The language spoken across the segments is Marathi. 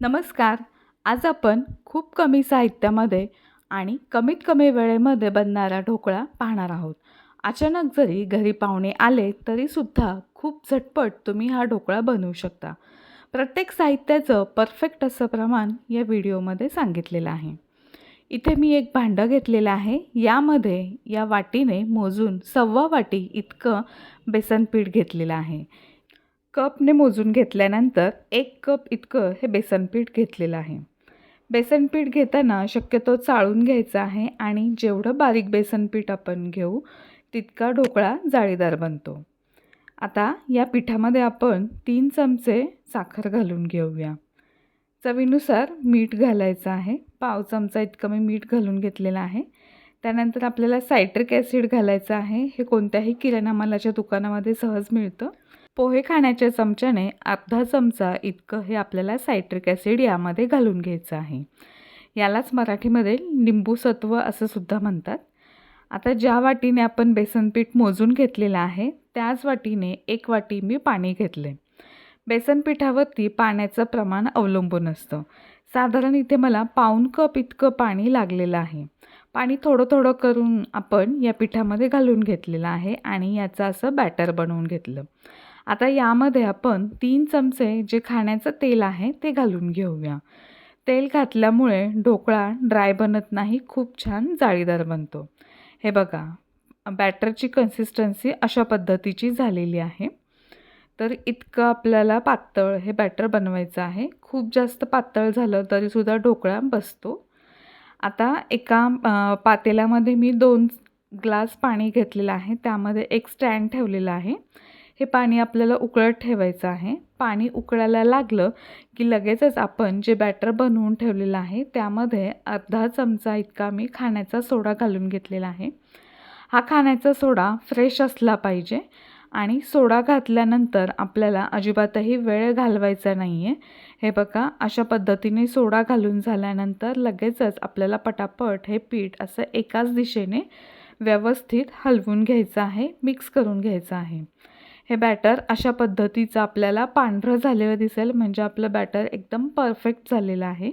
नमस्कार. आज आपण खूप कमी साहित्यामध्ये आणि कमीत कमी वेळेमध्ये बनणारा ढोकळा पाहणार आहोत. अचानक जरी घरी पाहुणे आले तरीसुद्धा खूप झटपट तुम्ही हा ढोकळा बनवू शकता. प्रत्येक साहित्याचं परफेक्ट असं प्रमाण या व्हिडिओमध्ये सांगितलेलं आहे. इथे मी एक भांडं घेतलेलं आहे. यामध्ये या वाटीने मोजून सव्वा वाटी इतकं बेसन पीठ घेतलेलं आहे. कपने मोजून घेतल्यानंतर एक कप इतकं हे बेसनपीठ घेतलेलं आहे. बेसनपीठ घेताना शक्यतो चाळून घ्यायचं आहे आणि जेवढं बारीक बेसनपीठ आपण घेऊ तितका ढोकळा जाळीदार बनतो. आता या पिठामध्ये आपण तीन चमचे साखर घालून घेऊया. चवीनुसार मीठ घालायचं आहे. पाव चमचा इतकं मी मीठ घालून घेतलेलं आहे. त्यानंतर आपल्याला सायट्रिक ॲसिड घालायचं आहे. हे कोणत्याही किराणा मालाच्या दुकानामध्ये सहज मिळतं. पोहे खाण्याच्या चमच्याने अर्धा चमचा इतकं हे आपल्याला सायट्रिक ॲसिड यामध्ये घालून घ्यायचं आहे. यालाच मराठीमध्ये लिंबूसत्व असं सुद्धा म्हणतात. आता ज्या वाटीने आपण बेसन पीठ मोजून घेतलेलं आहे त्याच वाटीने एक वाटी मी पाणी घेतले बेसन पिठावरती पाण्याचं प्रमाण अवलंबून असतं. साधारण इथे मला पाऊण कप इतकं पाणी लागलेलं आहे. पाणी थोडं थोडं करून आपण या पिठामध्ये घालून घेतलेलं आहे आणि याचं असं बॅटर बनवून घेतलं. आता यामध्ये आपण तीन चमचे जे खाण्याचं तेल आहे ते घालून घेऊया. तेल घातल्यामुळे ढोकळा ड्राय बनत नाही खूप छान जाळीदार बनतो. हे बघा बॅटरची कन्सिस्टन्सी अशा पद्धतीची झालेली आहे. तर इतकं आपल्याला पातळ हे बॅटर बनवायचं आहे. खूप जास्त पातळ झालं तरीसुद्धा ढोकळा बसतो. आता एका पातेल्यामध्ये मी दोन ग्लास पाणी घेतलेलं आहे. त्यामध्ये एक स्टँड ठेवलेलं आहे. हे पाणी आपल्याला उकळत ठेवायचं आहे. पाणी उकळायला लागलं की लगेचच आपण जे बॅटर बनवून ठेवलेलं आहे त्यामध्ये अर्धा चमचा इतका मी खाण्याचा सोडा घालून घेतलेला आहे. हा खाण्याचा सोडा फ्रेश असला पाहिजे आणि सोडा घातल्यानंतर आपल्याला अजिबातही वेळ घालवायचा नाही आहे हे बघा अशा पद्धतीने सोडा घालून झाल्यानंतर लगेचच आपल्याला पटापट हे पीठ असं एकाच दिशेने व्यवस्थित हलवून घ्यायचं आहे मिक्स करून घ्यायचं आहे. हे बॅटर अशा पद्धतीचं आपल्याला पांढरं झालेलं दिसेल. म्हणजे आपलं बॅटर एकदम परफेक्ट झालेलं आहे.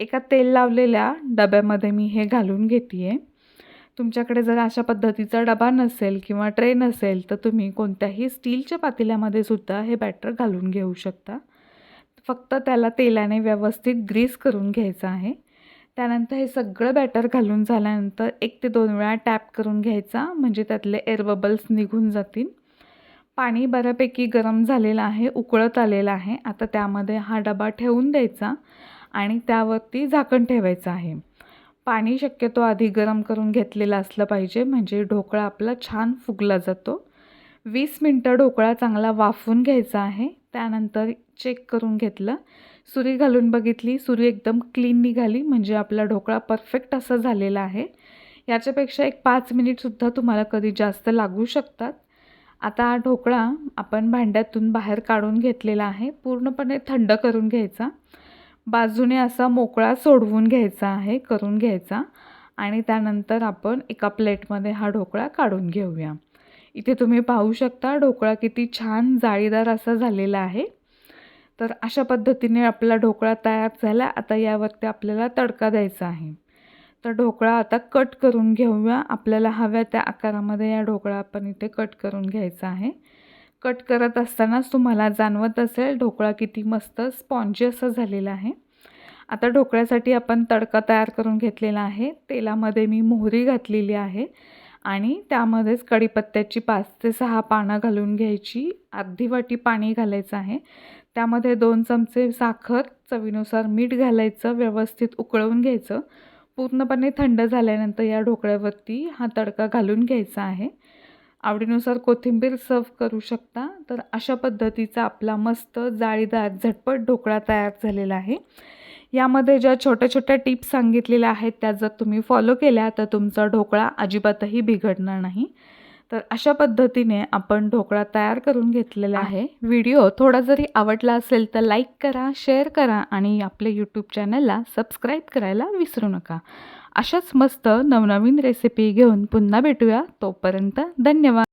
एका तेल लावलेल्या डब्यामध्ये मी हे घालून घेते आहे तुमच्याकडे जर अशा पद्धतीचा डबा नसेल किंवा ट्रे नसेल तर तुम्ही कोणत्याही स्टीलच्या पातेल्यामध्ये सुद्धा हे बॅटर घालून घेऊ शकता. फक्त त्याला तेलाने व्यवस्थित ग्रीस करून घ्यायचं आहे. त्यानंतर हे सगळं बॅटर घालून झाल्यानंतर एक ते दोन वेळा टॅप करून घ्यायचा. म्हणजे त्यातले एअर बबल्स निघून जातील. पाणी बऱ्यापैकी गरम झालेलं आहे उकळत आलेलं आहे. आता त्यामध्ये हा डबा ठेवून द्यायचा आणि त्यावरती झाकण ठेवायचं आहे. पाणी शक्यतो आधी गरम करून घेतलेलं असलं पाहिजे म्हणजे ढोकळा आपला छान फुगला जातो. वीस मिनटं ढोकळा चांगला वाफून घ्यायचा आहे त्यानंतर चेक करून घेतलं. सुरी घालून बघितली सुरी एकदम क्लीन निघाली म्हणजे आपला ढोकळा परफेक्ट असा झालेला आहे. याच्यापेक्षा एक पाच मिनिटसुद्धा तुम्हाला कधी जास्त लागू शकतात. आता हा ढोकळा आपण भांड्यातून बाहेर काढून घेतलेला आहे. पूर्णपणे थंड करून घ्यायचा. बाजूने असा मोकळा सोडवून घ्यायचा आहे करून घ्यायचा. आणि त्यानंतर आपण एका प्लेटमध्ये हा ढोकळा काढून घेऊया. इथे तुम्ही पाहू शकता ढोकळा किती छान जाळीदार असा झालेला आहे. तर अशा पद्धतीने आपला ढोकळा तयार झाला. आता यावरती आपल्याला तडका द्यायचा आहे. तर ढोकळा आता कट करून घेऊया. आपल्याला हव्या त्या आकारामध्ये या ढोकळा आपण इथे कट करून घ्यायचा आहे. कट करत असतानाच तुम्हाला जाणवत असेल ढोकळा किती मस्त स्पॉन्जी असं झालेला आहे. आता ढोकळ्यासाठी आपण तडका तयार करून घेतलेला आहे. तेलामध्ये मी मोहरी घातलेली आहे आणि त्यामध्येच कढीपत्त्याची पाच ते सहा पानं घालून घ्यायची. अर्धी वाटी पाणी घालायचं आहे. त्यामध्ये दोन चमचे साखर चवीनुसार मीठ घालायचं व्यवस्थित उकळवून घ्यायचं. पूर्णपणे थंड झाल्यानंतर या ढोकळ्यावरती हा तडका घालून घ्यायचा आहे. आवडीनुसार कोथिंबीर सर्व करू शकता. तर अशा पद्धतीचा आपला मस्त जाळीदार झटपट ढोकळा तयार झालेला आहे. यामध्ये ज्या छोट्या छोट्या टिप्स सांगितलेल्या आहेत त्या जर तुम्ही फॉलो केल्या तर तुमचा ढोकळा अजिबातही बिघडणार नाही. तर अशा पद्धतीने आपण ढोकळा तयार करून घेतलेला आहे. व्हिडिओ थोडा जरी आवडला असेल तर लाईक करा शेअर करा आणि आपल्या यूट्यूब चॅनलला सबस्क्राईब करायला विसरू नका. अशाच मस्त नवनवीन रेसिपी घेऊन पुन्हा भेटूया. तोपर्यंत धन्यवाद.